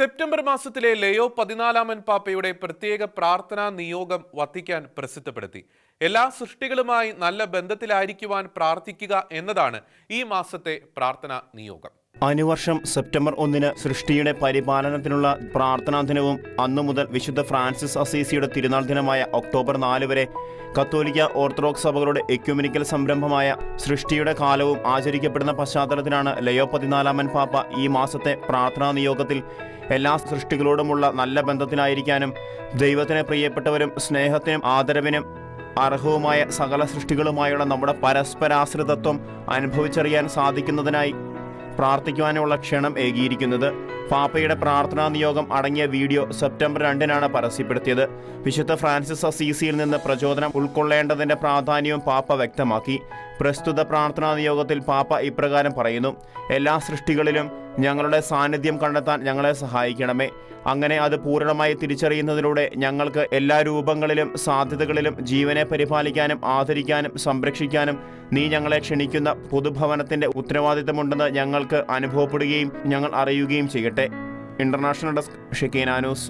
September മാസത്തിലെ ലയോ പതിനാലാമൻ പാപ്പയുടെ പ്രത്യേക പ്രാർത്ഥനാ നിയോഗം വത്തിക്കാൻ പ്രസിദ്ധപ്പെടുത്തി. എല്ലാ സൃഷ്ടികളുമായി നല്ല ബന്ധത്തിലായിരിക്കുവാൻ പ്രാർത്ഥിക്കുക എന്നതാണ് ഈ മാസത്തെ പ്രാർത്ഥനാ നിയോഗം. അനുവർഷം സെപ്റ്റംബർ ഒന്നിന് സൃഷ്ടിയുടെ പരിപാലനത്തിനുള്ള പ്രാർത്ഥനാ ദിനവും അന്നു മുതൽ വിശുദ്ധ ഫ്രാൻസിസ് അസീസിയുടെ തിരുനാൾ ദിനമായ ഒക്ടോബർ നാല് വരെ കത്തോലിക്ക ഓർത്തഡോക്സ് സഭകളുടെ എക്യുമിനിക്കൽ സംരംഭമായ സൃഷ്ടിയുടെ കാലവും ആചരിക്കപ്പെടുന്ന പശ്ചാത്തലത്തിലാണ് ലയോ പതിനാലാമൻ പാപ്പ ഈ മാസത്തെ പ്രാർത്ഥനാ നിയോഗത്തിൽ എല്ലാ സൃഷ്ടികളോടുമുള്ള നല്ല ബന്ധത്തിലായിരിക്കാനും ദൈവത്തിന് പ്രിയപ്പെട്ടവരും സ്നേഹത്തിനും ആദരവിനും അർഹവുമായ സകല സൃഷ്ടികളുമായുള്ള നമ്മുടെ പരസ്പരാശ്രിതത്വം അനുഭവിച്ചറിയാൻ സാധിക്കുന്നതിനായി പ്രാർത്ഥിക്കുവാനുള്ള ക്ഷണം ഏകിയിരിക്കുന്നത്. പാപ്പയുടെ പ്രാർത്ഥനാ നിയോഗം അടങ്ങിയ വീഡിയോ സെപ്റ്റംബർ രണ്ടിനാണ് പരസ്യപ്പെടുത്തിയത്. വിശുദ്ധ ഫ്രാൻസിസ് അസീസിയിൽ നിന്ന് പ്രചോദനം ഉൾക്കൊള്ളേണ്ടതിന്റെ പ്രാധാന്യവും പാപ്പ വ്യക്തമാക്കി. പ്രസ്തുത പ്രാർത്ഥനാ നിയോഗത്തിൽ പാപ്പ ഇപ്രകാരം പറയുന്നു. എല്ലാ സൃഷ്ടികളിലും ഞങ്ങളുടെ സാന്നിധ്യം കണ്ടെത്താൻ ഞങ്ങളെ സഹായിക്കണമേ. അങ്ങനെ അത് പൂർണമായി തിരിച്ചറിയുന്നതിലൂടെ ഞങ്ങൾക്ക് എല്ലാ രൂപങ്ങളിലും സാധ്യതകളിലും ജീവനെ പരിപാലിക്കാനും ആദരിക്കാനും സംരക്ഷിക്കാനും നീ ഞങ്ങളെ ക്ഷണിക്കുന്ന പൊതുഭവനത്തിന്റെ ഉത്തരവാദിത്തമുണ്ടെന്ന് ഞങ്ങൾക്ക് അനുഭവപ്പെടുകയും ഞങ്ങൾ അറിയുകയും ചെയ്യട്ടെ. International desk ഷെക്കീനാനൂസ്